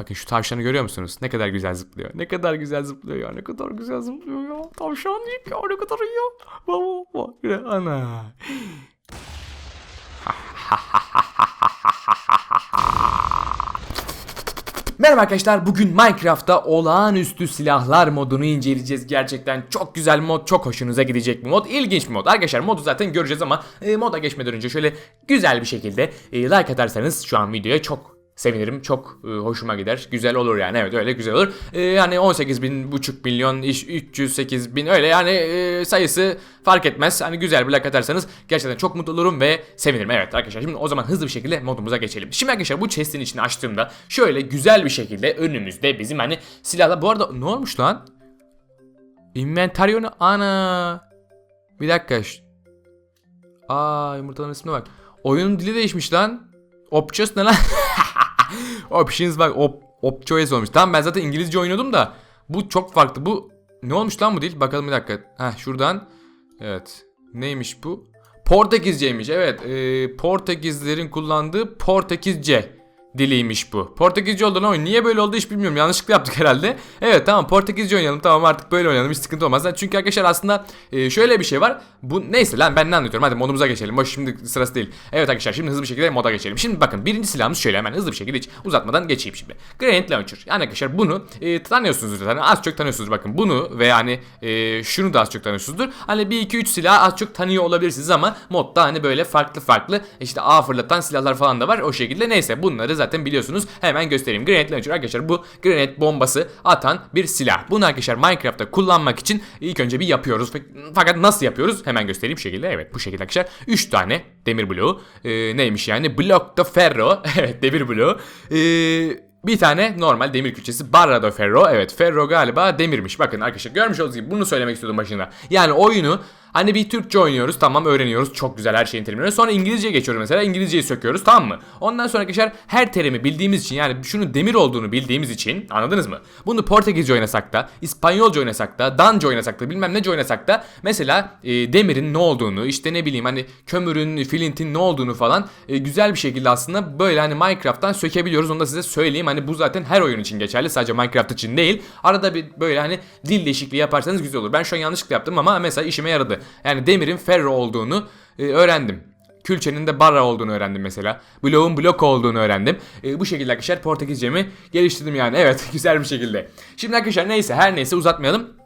Bakın şu tavşanı görüyor musunuz? Ne kadar güzel zıplıyor. Ne kadar güzel zıplıyor ya. Ne kadar güzel zıplıyor ya. Tavşan ya. Ne kadar iyi ya. Baba baba. Ana. Merhaba arkadaşlar. Bugün Minecraft'ta olağanüstü silahlar modunu inceleyeceğiz. Gerçekten çok güzel mod, çok hoşunuza gidecek bir mod. İlginç bir mod. Arkadaşlar modu zaten göreceğiz ama e, moda geçmeden önce şöyle güzel bir şekilde e, like atarsanız şu an videoya çok sevinirim. Çok e, hoşuma gider. Güzel olur yani. Evet öyle güzel olur. E, yani 18 bin buçuk milyon, iş 308 bin öyle yani e, sayısı fark etmez. Hani güzel bir like atarsanız gerçekten çok mutlu olurum ve sevinirim. Evet arkadaşlar şimdi o zaman hızlı bir şekilde modumuza geçelim. Şimdi arkadaşlar bu chest'in içini açtığımda şöyle güzel bir şekilde önümüzde bizim hani silahlar. Bu arada ne olmuş lan? Inventaryonu ana. Bir dakika. Aa yumurtaların ismine bak. Oyunun dili değişmiş lan. Options ne lan? Options bak op, op choice olmuş. Tamam ben zaten İngilizce oynuyordum da bu çok farklı. Bu ne olmuş lan bu dil? Bakalım bir dakika. Heh şuradan. Evet. Neymiş bu? Portekizceymiş. Evet. Ee, Portekizlerin kullandığı Portekizce diliymiş bu. Portekizce oldu lan oyun. Niye böyle oldu hiç bilmiyorum. Yanlışlıkla yaptık herhalde. Evet tamam Portekizce oynayalım. Tamam artık böyle oynayalım. Hiç sıkıntı olmaz. Çünkü arkadaşlar aslında e, şöyle bir şey var. Bu neyse lan ben ne anlatıyorum. Hadi modumuza geçelim. Boş şimdi sırası değil. Evet arkadaşlar şimdi hızlı bir şekilde moda geçelim. Şimdi bakın birinci silahımız şöyle hemen hızlı bir şekilde hiç uzatmadan geçeyim şimdi. Granite Launcher. Yani arkadaşlar bunu e, tanıyorsunuz zaten. Az çok tanıyorsunuz bakın. Bunu ve yani e, şunu da az çok tanıyorsunuzdur. Hani 1 2 3 silah az çok tanıyor olabilirsiniz ama modda hani böyle farklı farklı işte ağ fırlatan silahlar falan da var. O şekilde neyse bunları zaten biliyorsunuz. Hemen göstereyim. Granite Launcher arkadaşlar bu granite bombası atan bir silah. Bunu arkadaşlar Minecraft'ta kullanmak için ilk önce bir yapıyoruz. Fakat nasıl yapıyoruz? Hemen göstereyim şekilde. Evet bu şekilde arkadaşlar 3 tane demir bloğu. E, neymiş yani? Block de ferro. evet demir bloğu. E, bir tane normal demir külçesi Barra de Ferro. Evet Ferro galiba demirmiş. Bakın arkadaşlar görmüş olduğunuz gibi bunu söylemek istiyordum başında. Yani oyunu hani bir Türkçe oynuyoruz tamam öğreniyoruz. Çok güzel her şeyin terimleri. Sonra İngilizceye geçiyoruz mesela. İngilizceyi söküyoruz tamam mı? Ondan sonra arkadaşlar her terimi bildiğimiz için yani şunun demir olduğunu bildiğimiz için anladınız mı? Bunu Portekizce oynasak da, İspanyolca oynasak da, Danca oynasak da, bilmem nece oynasak da mesela e, demirin ne olduğunu, işte ne bileyim hani kömürün, flintin ne olduğunu falan e, güzel bir şekilde aslında böyle hani Minecraft'tan sökebiliyoruz. Onu da size söyleyeyim. Hani bu zaten her oyun için geçerli. Sadece Minecraft için değil. Arada bir böyle hani dil değişikliği yaparsanız güzel olur. Ben şu an yanlışlıkla yaptım ama mesela işime yaradı. Yani demirin ferro olduğunu e, öğrendim. Külçenin de barra olduğunu öğrendim mesela. Bloğun blok olduğunu öğrendim. E, bu şekilde arkadaşlar Portekizcemi geliştirdim yani. Evet güzel bir şekilde. Şimdi arkadaşlar neyse her neyse uzatmayalım.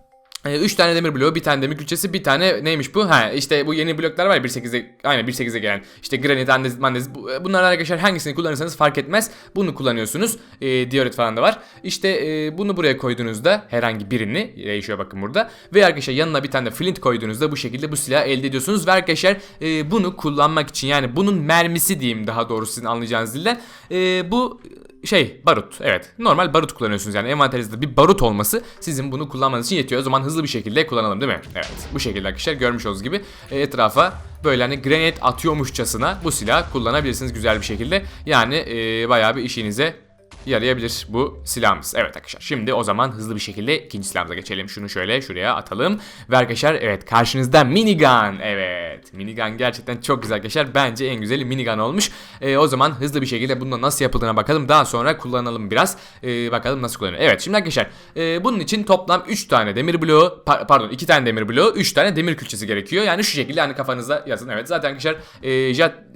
3 tane demir bloğu, bir tane demir külçesi, bir tane neymiş bu? Ha işte bu yeni bloklar var ya 1.8'e aynen 1.8'e gelen. İşte granit, andezit, mandezit. Bu, bunlardan arkadaşlar hangisini kullanırsanız fark etmez. Bunu kullanıyorsunuz. E, diorit falan da var. İşte e, bunu buraya koyduğunuzda herhangi birini değişiyor bakın burada. Ve arkadaşlar yanına bir tane de flint koyduğunuzda bu şekilde bu silahı elde ediyorsunuz. Ve arkadaşlar e, bunu kullanmak için yani bunun mermisi diyeyim daha doğrusu sizin anlayacağınız dilden. E, bu şey barut. Evet normal barut kullanıyorsunuz. Yani envanterinizde bir barut olması sizin bunu kullanmanız için yetiyor. O zaman hızlı bir şekilde kullanalım değil mi? Evet bu şekilde arkadaşlar görmüş olduğunuz gibi e, etrafa böyle hani granate atıyormuşçasına bu silah kullanabilirsiniz güzel bir şekilde. Yani e, bayağı bir işinize yarayabilir bu silahımız. Evet arkadaşlar şimdi o zaman hızlı bir şekilde ikinci silahımıza geçelim. Şunu şöyle şuraya atalım. Ve arkadaşlar evet karşınızda minigun. Evet minigun gerçekten çok güzel arkadaşlar. Bence en güzeli minigun olmuş. Ee, o zaman hızlı bir şekilde bunun nasıl yapıldığına bakalım. Daha sonra kullanalım biraz. Ee, bakalım nasıl kullanılıyor. Evet şimdi arkadaşlar e, bunun için toplam 3 tane demir bloğu par- pardon 2 tane demir bloğu 3 tane demir külçesi gerekiyor. Yani şu şekilde hani kafanıza yazın. Evet zaten arkadaşlar e,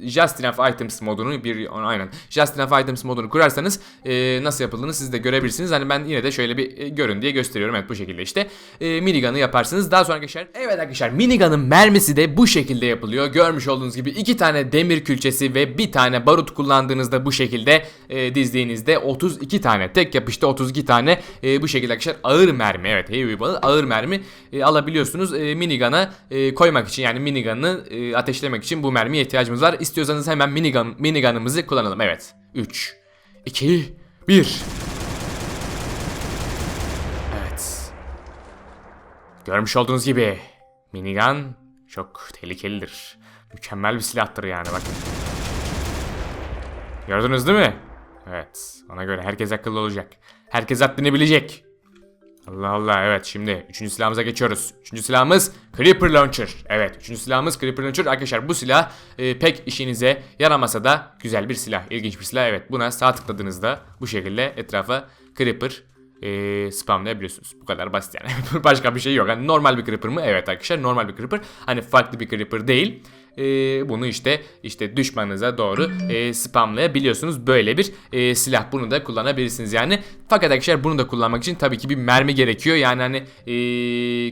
Just, Enough Items modunu bir aynen Just Enough Items modunu kurarsanız e, nasıl yapıldığını siz de görebilirsiniz. Hani ben yine de şöyle bir e, görün diye gösteriyorum. Evet bu şekilde işte e, minigun'ı yaparsınız. Daha sonra arkadaşlar evet arkadaşlar minigun'ın mermisi de bu şekilde yapılıyor. Görmüş olduğunuz gibi iki tane demir külçesi ve bir tane barut kullandığınızda bu şekilde e, dizdiğinizde 32 tane tek yapışta 32 tane e, bu şekilde arkadaşlar ağır mermi evet heavy ball ağır mermi e, alabiliyorsunuz. E, minigun'a e, koymak için yani minigun'ı e, ateşlemek için bu mermiye ihtiyacımız var. İstiyorsanız hemen minigun minigun'ımızı kullanalım. Evet. 3 2 1 Evet. Görmüş olduğunuz gibi minigun çok tehlikelidir. Mükemmel bir silahtır yani bakın. Gördünüz değil mi? Evet. Ona göre herkes akıllı olacak. Herkes haddini bilecek. Allah Allah evet şimdi üçüncü silahımıza geçiyoruz. Üçüncü silahımız Creeper Launcher. Evet üçüncü silahımız Creeper Launcher. Arkadaşlar bu silah e, pek işinize yaramasa da güzel bir silah. ilginç bir silah evet. Buna sağ tıkladığınızda bu şekilde etrafa Creeper e, spamlayabiliyorsunuz. Bu kadar basit yani. Başka bir şey yok. Yani normal bir Creeper mı? Evet arkadaşlar normal bir Creeper. Hani farklı bir Creeper değil. E, bunu işte işte düşmanınıza doğru e, spamlayabiliyorsunuz. Böyle bir e, silah. Bunu da kullanabilirsiniz yani. Fakat arkadaşlar bunu da kullanmak için tabii ki bir mermi gerekiyor. Yani hani e,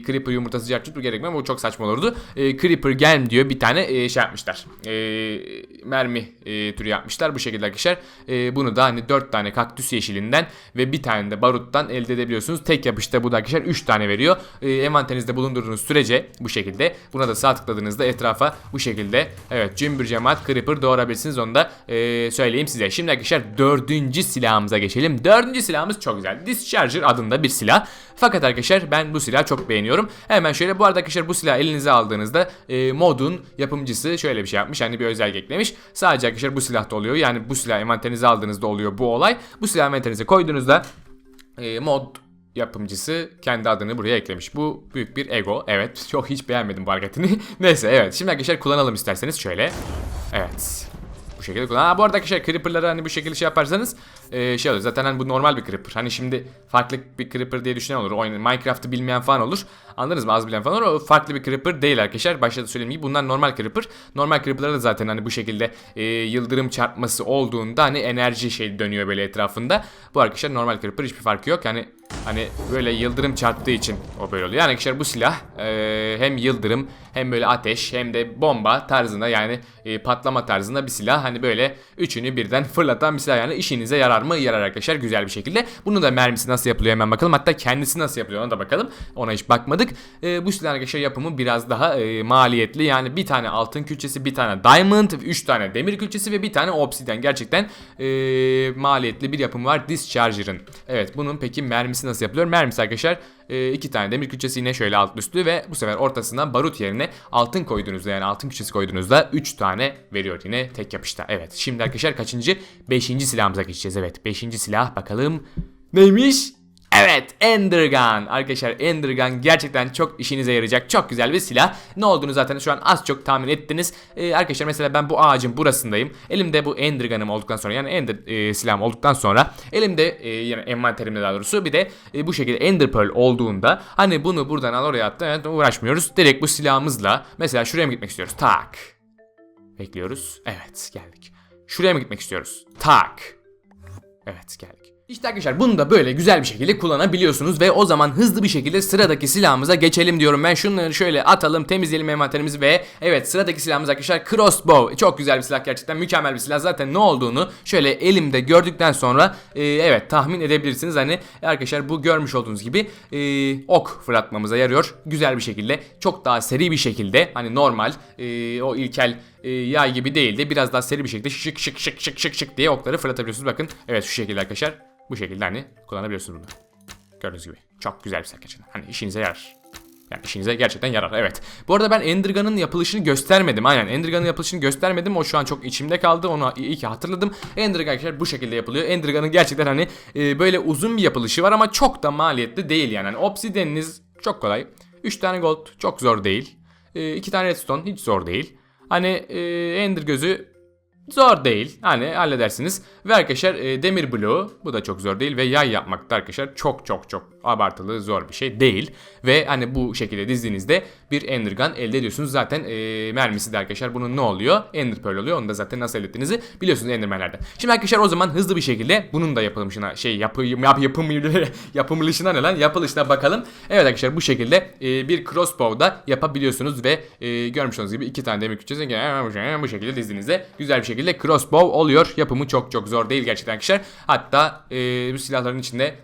Creeper yumurtası cartçut gerekmiyor ama bu çok saçma olurdu. E, Creeper gel diyor bir tane e, şey yapmışlar. E, mermi e, türü yapmışlar bu şekilde arkadaşlar. E, bunu da hani 4 tane kaktüs yeşilinden ve bir tane de baruttan elde edebiliyorsunuz. Tek yapışta bu da arkadaşlar 3 tane veriyor. E, envanterinizde bulundurduğunuz sürece bu şekilde buna da sağ tıkladığınızda etrafa bu şekilde evet cümbür cemaat Creeper doğurabilirsiniz onu da e, söyleyeyim size. Şimdi arkadaşlar dördüncü silahımıza geçelim. Dördüncü silahımız çok güzel. Discharger adında bir silah. Fakat arkadaşlar ben bu silahı çok beğeniyorum. Hemen şöyle bu arada arkadaşlar bu silahı elinize aldığınızda e, modun yapımcısı şöyle bir şey yapmış. Hani bir özellik eklemiş. Sadece arkadaşlar bu silahta oluyor. Yani bu silahı envanterinize aldığınızda oluyor bu olay. Bu silahı envanterinize koyduğunuzda e, mod yapımcısı kendi adını buraya eklemiş. Bu büyük bir ego. Evet. Çok hiç beğenmedim bu hareketini. Neyse evet. Şimdi arkadaşlar kullanalım isterseniz şöyle. Evet. Bu şekilde kullan. Ha, bu arada arkadaşlar creeper'ları hani bu şekilde şey yaparsanız e, şey olur. Zaten hani bu normal bir creeper. Hani şimdi farklı bir creeper diye düşünen olur. Oyun Minecraft'ı bilmeyen falan olur. Anladınız mı? Az bilen falan olur. O farklı bir creeper değil arkadaşlar. Başta da söylediğim gibi bunlar normal creeper. Normal creeper'ları da zaten hani bu şekilde e, yıldırım çarpması olduğunda hani enerji şey dönüyor böyle etrafında. Bu arkadaşlar normal creeper hiçbir farkı yok. Yani Hani böyle yıldırım çarptığı için o böyle oluyor. Yani arkadaşlar bu silah e, hem yıldırım hem böyle ateş hem de bomba tarzında yani e, patlama tarzında bir silah. Hani böyle üçünü birden fırlatan bir silah yani işinize yarar mı? Yarar arkadaşlar güzel bir şekilde. Bunu da mermisi nasıl yapılıyor hemen bakalım. Hatta kendisi nasıl yapılıyor ona da bakalım. Ona hiç bakmadık. E, bu silah arkadaşlar yapımı biraz daha e, maliyetli. Yani bir tane altın külçesi, bir tane diamond, üç tane demir külçesi ve bir tane obsidian. Gerçekten e, maliyetli bir yapımı var Discharger'ın. Evet bunun peki mermisi nasıl yapılıyor? Mermisi arkadaşlar e, iki tane demir külçesi yine şöyle alt üstü ve bu sefer ortasına barut yerine altın koyduğunuzda yani altın külçesi koyduğunuzda 3 tane veriyor yine tek yapışta. Evet şimdi arkadaşlar kaçıncı? 5. silahımıza geçeceğiz. Evet 5. silah bakalım. Neymiş? Evet Endergun. Arkadaşlar Endergun gerçekten çok işinize yarayacak çok güzel bir silah. Ne olduğunu zaten şu an az çok tahmin ettiniz. Ee, arkadaşlar mesela ben bu ağacın burasındayım. Elimde bu Endergun'ım olduktan sonra yani Ender e, silahım olduktan sonra elimde e, yani envanterimde daha doğrusu bir de e, bu şekilde Ender Pearl olduğunda hani bunu buradan al oraya attı evet, uğraşmıyoruz. Direkt bu silahımızla mesela şuraya mı gitmek istiyoruz? Tak. Bekliyoruz. Evet geldik. Şuraya mı gitmek istiyoruz? Tak evet geldik işte arkadaşlar bunu da böyle güzel bir şekilde kullanabiliyorsunuz ve o zaman hızlı bir şekilde sıradaki silahımıza geçelim diyorum. Ben şunları şöyle atalım temizleyelim envanterimizi ve evet sıradaki silahımız arkadaşlar crossbow. Çok güzel bir silah gerçekten mükemmel bir silah. Zaten ne olduğunu şöyle elimde gördükten sonra e, evet tahmin edebilirsiniz. Hani arkadaşlar bu görmüş olduğunuz gibi e, ok fırlatmamıza yarıyor. Güzel bir şekilde çok daha seri bir şekilde hani normal e, o ilkel e, yay gibi değil de biraz daha seri bir şekilde şık şık şık şık şık şık diye okları fırlatabiliyorsunuz. Bakın evet şu şekilde arkadaşlar. Bu şekilde hani kullanabiliyorsunuz bunu. Gördüğünüz gibi. Çok güzel bir gerçekten. Hani işinize yarar. Yani işinize gerçekten yarar. Evet. Bu arada ben Endergun'ın yapılışını göstermedim. Aynen Endergun'ın yapılışını göstermedim. O şu an çok içimde kaldı. Onu iyi ki hatırladım. Endergun arkadaşlar bu şekilde yapılıyor. Endergun'ın gerçekten hani e, böyle uzun bir yapılışı var ama çok da maliyetli değil yani. yani obsidianiniz çok kolay. 3 tane gold çok zor değil. 2 e, tane redstone hiç zor değil. Hani e, Ender gözü Zor değil. Hani halledersiniz. Ve arkadaşlar e, demir bloğu bu da çok zor değil ve yay yapmak da arkadaşlar çok çok çok abartılı zor bir şey değil. Ve hani bu şekilde dizdiğinizde bir Endergun elde ediyorsunuz. Zaten e, mermisi de arkadaşlar bunun ne oluyor? Ender Pearl oluyor. Onu da zaten nasıl elde ettiğinizi biliyorsunuz Enderman'lerden. Şimdi arkadaşlar o zaman hızlı bir şekilde bunun da yapılmışına şey yapı, yap, yapım, yapımlışına ne lan yapılışına bakalım. Evet arkadaşlar bu şekilde e, bir crossbow da yapabiliyorsunuz ve e, görmüş olduğunuz gibi iki tane demir küçüğü bu şekilde dizdiğinizde güzel bir şekilde crossbow oluyor. Yapımı çok çok zor değil gerçekten arkadaşlar. Hatta e, bu silahların içinde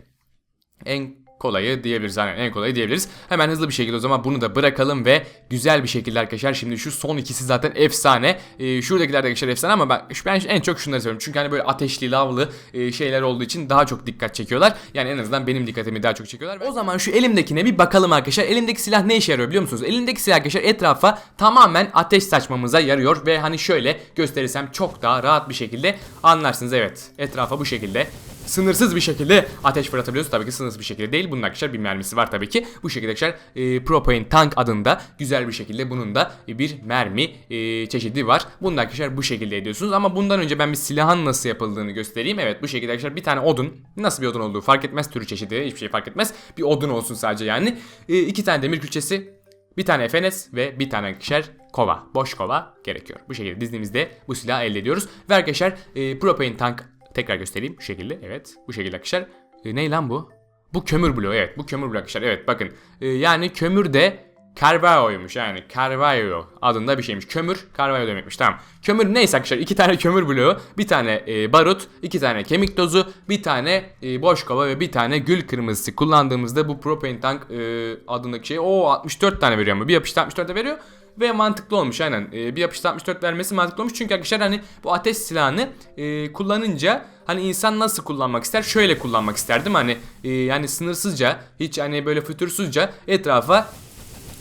en kolayı diyebiliriz. Yani en kolayı diyebiliriz. Hemen hızlı bir şekilde o zaman bunu da bırakalım ve güzel bir şekilde arkadaşlar şimdi şu son ikisi zaten efsane. Ee, şuradakiler de arkadaşlar efsane ama ben, ben en çok şunları seviyorum. Çünkü hani böyle ateşli, lavlı e, şeyler olduğu için daha çok dikkat çekiyorlar. Yani en azından benim dikkatimi daha çok çekiyorlar. O zaman şu elimdekine bir bakalım arkadaşlar. Elimdeki silah ne işe yarıyor biliyor musunuz? Elimdeki silah arkadaşlar etrafa tamamen ateş saçmamıza yarıyor ve hani şöyle gösterirsem çok daha rahat bir şekilde anlarsınız. Evet etrafa bu şekilde sınırsız bir şekilde ateş fırlatabiliyoruz. Tabii ki sınırsız bir şekilde değil. Bunun arkadaşlar bir mermisi var tabii ki. Bu şekilde arkadaşlar e, Propane Tank adında güzel bir şekilde bunun da bir mermi e, çeşidi var. Bunu da arkadaşlar bu şekilde ediyorsunuz. Ama bundan önce ben bir silahın nasıl yapıldığını göstereyim. Evet bu şekilde arkadaşlar bir tane odun. Nasıl bir odun olduğu fark etmez. Türü çeşidi hiçbir şey fark etmez. Bir odun olsun sadece yani. E, iki tane demir külçesi. Bir tane FNS ve bir tane arkadaşlar kova. Boş kova gerekiyor. Bu şekilde dizdiğimizde bu silahı elde ediyoruz. Ve arkadaşlar e, Propane Tank tekrar göstereyim. Bu şekilde evet. Bu şekilde arkadaşlar. E, ne lan bu? Bu kömür bloğu evet. Bu kömür bloğu arkadaşlar. Evet bakın. E, yani kömür de Carvalho'ymuş yani Carvalho adında bir şeymiş. Kömür Carvalho demekmiş tamam. Kömür neyse arkadaşlar iki tane kömür bloğu, bir tane e, barut, iki tane kemik tozu, bir tane e, boş kova ve bir tane gül kırmızısı kullandığımızda bu propane tank e, adındaki şey o 64 tane veriyor mu? Bir yapışta 64 de veriyor ve mantıklı olmuş aynen. E, bir yapışta 64 vermesi mantıklı olmuş çünkü arkadaşlar hani bu ateş silahını e, kullanınca hani insan nasıl kullanmak ister? Şöyle kullanmak isterdim hani e, yani sınırsızca hiç hani böyle fütursuzca etrafa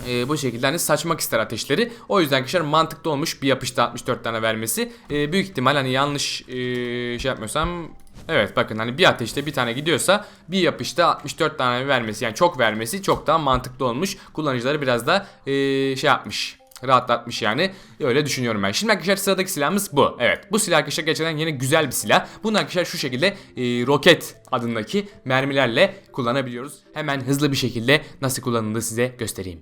e, bu şekilde hani saçmak ister ateşleri. O yüzden arkadaşlar mantıklı olmuş bir yapışta 64 tane vermesi. E, büyük ihtimal hani yanlış e, şey yapmıyorsam Evet bakın hani bir ateşte bir tane gidiyorsa bir yapışta 64 tane vermesi yani çok vermesi çok daha mantıklı olmuş. Kullanıcıları biraz da e, şey yapmış rahatlatmış yani. Öyle düşünüyorum ben. Şimdi arkadaşlar sıradaki silahımız bu. Evet bu silah arkadaşlar gerçekten yine güzel bir silah. Bunu arkadaşlar şu şekilde e, roket adındaki mermilerle kullanabiliyoruz. Hemen hızlı bir şekilde nasıl kullanıldığını size göstereyim.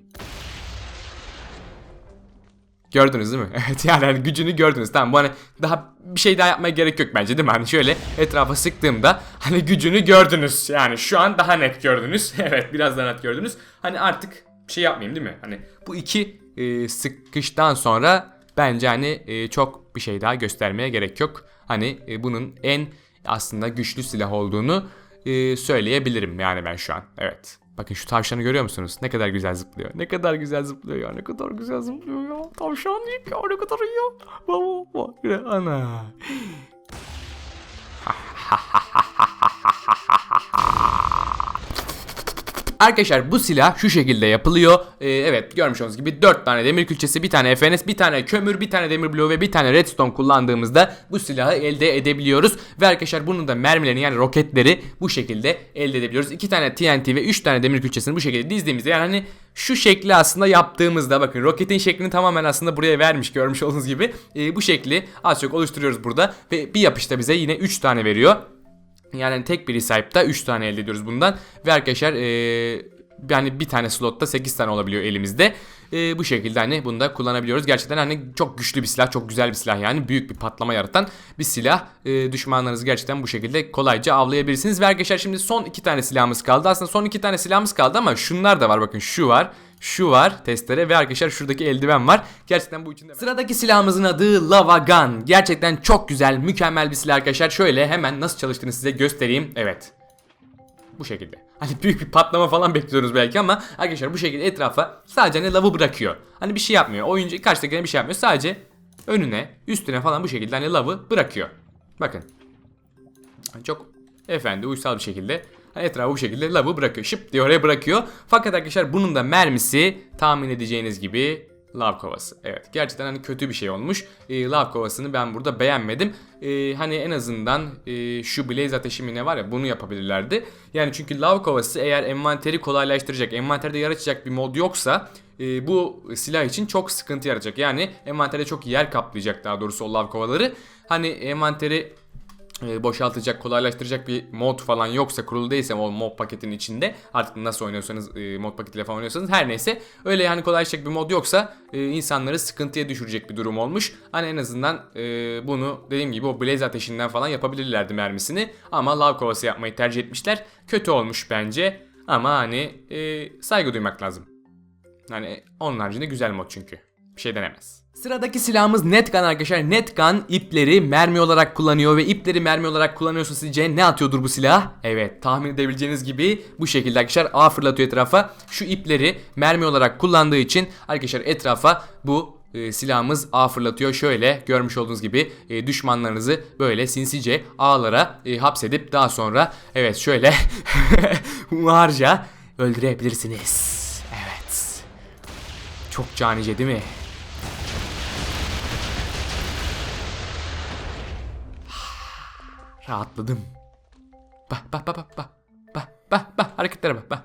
Gördünüz değil mi? Evet yani hani gücünü gördünüz. Tamam bu hani daha bir şey daha yapmaya gerek yok bence değil mi? Hani şöyle etrafa sıktığımda hani gücünü gördünüz. Yani şu an daha net gördünüz. evet biraz daha net gördünüz. Hani artık şey yapmayayım değil mi? Hani bu iki e, sıkıştan sonra bence hani e, çok bir şey daha göstermeye gerek yok. Hani e, bunun en aslında güçlü silah olduğunu e, söyleyebilirim yani ben şu an. Evet. Bakın şu tavşanı görüyor musunuz? Ne kadar güzel zıplıyor. Ne kadar güzel zıplıyor ya. Ne kadar güzel zıplıyor ya. Tavşan ya. Ne kadar iyi ya. Ana. Arkadaşlar bu silah şu şekilde yapılıyor. Ee, evet görmüş olduğunuz gibi 4 tane demir külçesi, bir tane FNS, bir tane kömür, bir tane demir bloğu ve bir tane redstone kullandığımızda bu silahı elde edebiliyoruz. Ve arkadaşlar bunun da mermilerini yani roketleri bu şekilde elde edebiliyoruz. 2 tane TNT ve 3 tane demir külçesini bu şekilde dizdiğimizde yani hani şu şekli aslında yaptığımızda bakın roketin şeklini tamamen aslında buraya vermiş görmüş olduğunuz gibi. Ee, bu şekli az çok oluşturuyoruz burada ve bir yapışta bize yine 3 tane veriyor. Yani tek bir recipe'da 3 tane elde ediyoruz bundan. Ve arkadaşlar ee, yani bir tane slotta 8 tane olabiliyor elimizde. Ee, bu şekilde hani bunu da kullanabiliyoruz. Gerçekten hani çok güçlü bir silah, çok güzel bir silah yani. Büyük bir patlama yaratan bir silah. Ee, düşmanlarınızı gerçekten bu şekilde kolayca avlayabilirsiniz. Ve arkadaşlar şimdi son 2 tane silahımız kaldı. Aslında son 2 tane silahımız kaldı ama şunlar da var bakın şu var. Şu var testere ve arkadaşlar şuradaki eldiven var. Gerçekten bu içinde. Sıradaki silahımızın adı Lava Gun. Gerçekten çok güzel, mükemmel bir silah arkadaşlar. Şöyle hemen nasıl çalıştığını size göstereyim. Evet. Bu şekilde. Hani büyük bir patlama falan bekliyoruz belki ama arkadaşlar bu şekilde etrafa sadece hani lavı bırakıyor. Hani bir şey yapmıyor. Oyuncu karşıdakine bir şey yapmıyor. Sadece önüne, üstüne falan bu şekilde hani lavı bırakıyor. Bakın. Çok efendi, uysal bir şekilde etrafı bu şekilde lavı bırakıyor. Şıp diye oraya bırakıyor. Fakat arkadaşlar bunun da mermisi tahmin edeceğiniz gibi lav kovası. Evet gerçekten hani kötü bir şey olmuş. E, lav kovasını ben burada beğenmedim. E, hani en azından e, şu blaze ateşi mi ne var ya bunu yapabilirlerdi. Yani çünkü lav kovası eğer envanteri kolaylaştıracak, envanterde yer açacak bir mod yoksa e, bu silah için çok sıkıntı yaratacak. Yani envanterde çok yer kaplayacak daha doğrusu o lav kovaları. Hani envanteri boşaltacak, kolaylaştıracak bir mod falan yoksa kurulu değilse o mod paketinin içinde artık nasıl oynuyorsanız e, mod paketiyle falan oynuyorsanız her neyse öyle yani kolaylaştıracak bir mod yoksa e, insanları sıkıntıya düşürecek bir durum olmuş. Hani en azından e, bunu dediğim gibi o blaze ateşinden falan yapabilirlerdi mermisini ama lav kovası yapmayı tercih etmişler. Kötü olmuş bence ama hani e, saygı duymak lazım. Hani onun haricinde güzel mod çünkü. Bir şey denemez. Sıradaki silahımız Netgun arkadaşlar. Netgun ipleri mermi olarak kullanıyor ve ipleri mermi olarak kullanıyorsa sizce ne atıyordur bu silah? Evet tahmin edebileceğiniz gibi bu şekilde arkadaşlar ağ fırlatıyor etrafa. Şu ipleri mermi olarak kullandığı için arkadaşlar etrafa bu e, silahımız ağ fırlatıyor. Şöyle görmüş olduğunuz gibi e, düşmanlarınızı böyle sinsice ağlara e, hapsedip daha sonra evet şöyle harca öldürebilirsiniz. Evet. Çok canice değil mi? Rahatladım. Bak bak bak bak bak. Bak bak bak hareketlere bak bak.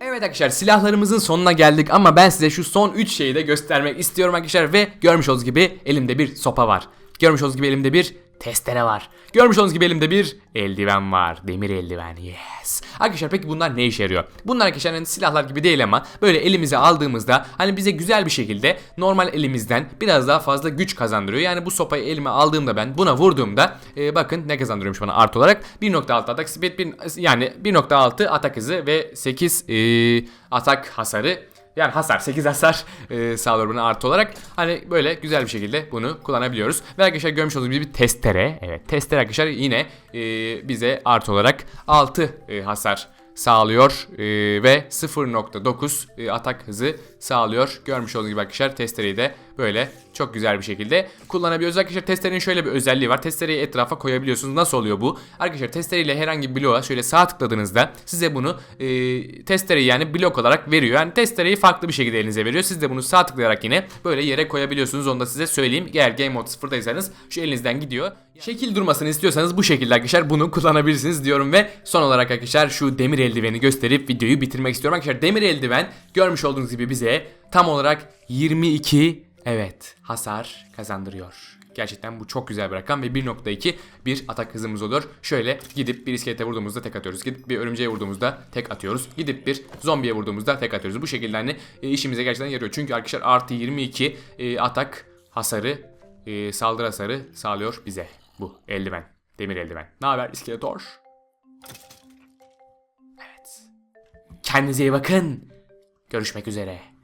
Evet arkadaşlar silahlarımızın sonuna geldik ama ben size şu son 3 şeyi de göstermek istiyorum arkadaşlar ve görmüş olduğunuz gibi elimde bir sopa var. Görmüş olduğunuz gibi elimde bir testere var. Görmüş olduğunuz gibi elimde bir eldiven var. Demir eldiven. Yes. Arkadaşlar peki bunlar ne işe yarıyor? Bunlar arkadaşlar hani silahlar gibi değil ama böyle elimize aldığımızda hani bize güzel bir şekilde normal elimizden biraz daha fazla güç kazandırıyor. Yani bu sopayı elime aldığımda ben buna vurduğumda e, bakın ne kazandırıyormuş bana artı olarak 1.6 atak speed bir, yani 1.6 atak hızı ve 8 e, atak hasarı yani hasar 8 hasar e, sağlıyor buna artı olarak. Hani böyle güzel bir şekilde bunu kullanabiliyoruz. Ve arkadaşlar görmüş olduğunuz gibi bir testere. Evet testere arkadaşlar yine e, bize artı olarak 6 e, hasar sağlıyor e, ve 0.9 e, atak hızı sağlıyor. Görmüş olduğunuz gibi arkadaşlar testereyi de böyle çok güzel bir şekilde kullanabiliyoruz. Arkadaşlar testerenin şöyle bir özelliği var. Testereyi etrafa koyabiliyorsunuz. Nasıl oluyor bu? Arkadaşlar testereyle herhangi bir bloğa şöyle sağ tıkladığınızda size bunu e, testereyi yani blok olarak veriyor. Yani testereyi farklı bir şekilde elinize veriyor. Siz de bunu sağ tıklayarak yine böyle yere koyabiliyorsunuz. Onu da size söyleyeyim. Eğer Game Mode 0'daysanız şu elinizden gidiyor. Şekil durmasını istiyorsanız bu şekilde arkadaşlar bunu kullanabilirsiniz diyorum ve son olarak arkadaşlar şu demir eldiveni gösterip videoyu bitirmek istiyorum. Arkadaşlar demir eldiven görmüş olduğunuz gibi bize tam olarak 22 evet hasar kazandırıyor. Gerçekten bu çok güzel bir rakam ve 1.2 bir atak hızımız olur. Şöyle gidip bir iskelete vurduğumuzda tek atıyoruz. Gidip bir örümceğe vurduğumuzda tek atıyoruz. Gidip bir zombiye vurduğumuzda tek atıyoruz. Bu şekilde hani e, işimize gerçekten yarıyor. Çünkü arkadaşlar artı 22 e, atak hasarı e, saldırı hasarı sağlıyor bize. Bu eldiven. Demir eldiven. Ne haber iskeletor? Evet. Kendinize iyi bakın. Görüşmek üzere.